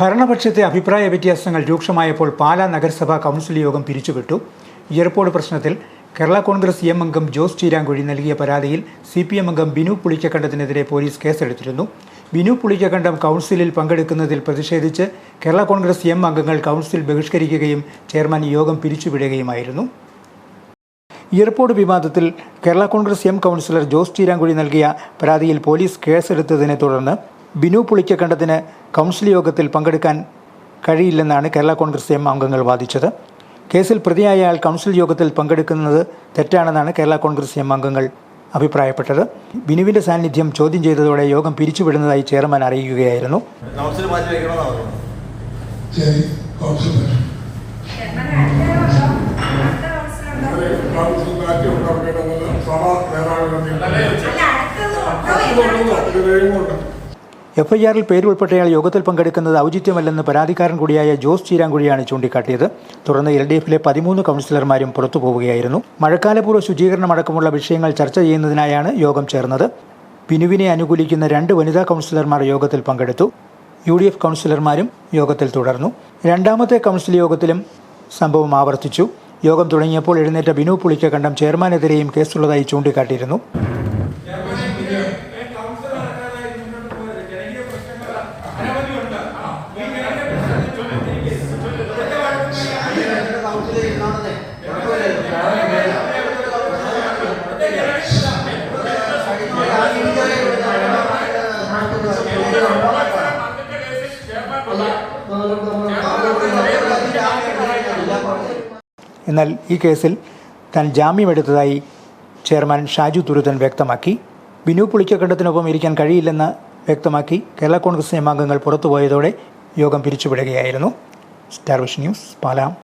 ഭരണപക്ഷത്തെ അഭിപ്രായ വ്യത്യാസങ്ങൾ രൂക്ഷമായപ്പോൾ പാലാ നഗരസഭാ കൗൺസിൽ യോഗം പിരിച്ചുവിട്ടു. എയർപോർട്ട് പ്രശ്നത്തിൽ കേരള കോൺഗ്രസ് എം അംഗം ജോസ് ചീരാങ്കുഴി നൽകിയ പരാതിയിൽ സി പി എം അംഗം ബിനു പുളിക്കക്കണ്ടത്തിനെതിരെ പോലീസ് കേസെടുത്തിരുന്നു. ബിനു പുളിക്കക്കണ്ടം കൗൺസിലിൽ പങ്കെടുക്കുന്നതിൽ പ്രതിഷേധിച്ച് കേരള കോൺഗ്രസ് എം അംഗങ്ങൾ കൗൺസിൽ ബഹിഷ്കരിക്കുകയും ചെയർമാൻ യോഗം പിരിച്ചുവിടുകയുമായിരുന്നു. എയർപോർട്ട് വിവാദത്തിൽ കേരള കോൺഗ്രസ് എം കൗൺസിലർ ജോസ് ചീരാങ്കുഴി നൽകിയ പരാതിയിൽ പോലീസ് കേസെടുത്തതിനെ തുടർന്ന് ബിനു പുളിക്കക്കണ്ടത്തിന് കൗൺസിൽ യോഗത്തിൽ പങ്കെടുക്കാൻ കഴിയില്ലെന്നാണ് കേരള കോൺഗ്രസ് എം അംഗങ്ങൾ വാദിച്ചത്. കേസിൽ പ്രതിയായ ആൾ കൗൺസിൽ യോഗത്തിൽ പങ്കെടുക്കുന്നത് തെറ്റാണെന്നാണ് കേരള കോൺഗ്രസ് എം അംഗങ്ങൾ അഭിപ്രായപ്പെട്ടത്. ബിനുവിന്റെ സാന്നിധ്യം ചോദ്യം ചെയ്തതോടെ യോഗം പിരിച്ചുവിടുന്നതായി ചെയർമാൻ അറിയിക്കുകയായിരുന്നു. സഭ എഫ് ഐ ആറിൽ പേര് ഉൾപ്പെട്ടയാൾ യോഗത്തിൽ പങ്കെടുക്കുന്നത് ഔചിത്യമല്ലെന്ന് പരാതിക്കാരൻ കൂടിയായ ജോസ് ചീരാങ്കുഴിയാണ് ചൂണ്ടിക്കാട്ടിയത്. തുടർന്ന് എൽ ഡി എഫിലെ പതിമൂന്ന് കൗൺസിലർമാരും പുറത്തു പോവുകയായിരുന്നു മഴക്കാലപൂർവ ശുചീകരണമടക്കമുള്ള വിഷയങ്ങൾ ചർച്ച ചെയ്യുന്നതിനായാണ് യോഗം ചേർന്നത്. പിനുവിനെ അനുകൂലിക്കുന്ന രണ്ട് വനിതാ കൗൺസിലർമാർ യോഗത്തിൽ പങ്കെടുത്തു. യു ഡി എഫ് കൗൺസിലർമാരും യോഗത്തിൽ തുടർന്നു. രണ്ടാമത്തെ കൗൺസിൽ യോഗത്തിലും സംഭവം ആവർത്തിച്ചു. യോഗം തുടങ്ങിയപ്പോൾ എഴുന്നേറ്റ ബിനു പുളിക്കകണ്ഠം ചെയർമാനെതിരെയും കേസുള്ളതായി ചൂണ്ടിക്കാട്ടിയിരുന്നു. എന്നാൽ ഈ കേസിൽ താൻ ജാമ്യമെടുത്തതായി ചെയർമാൻ ഷാജു തുരുത്തൻ വ്യക്തമാക്കി. ബിനു പുളിക്കക്കണ്ടത്തിനൊപ്പം ഇരിക്കാൻ കഴിയില്ലെന്ന് വ്യക്തമാക്കി കേരള കോൺഗ്രസ് നിയമാംഗങ്ങൾ പുറത്തുപോയതോടെ യോഗം പിരിച്ചുവിടുകയായിരുന്നു. Star vision news Pala.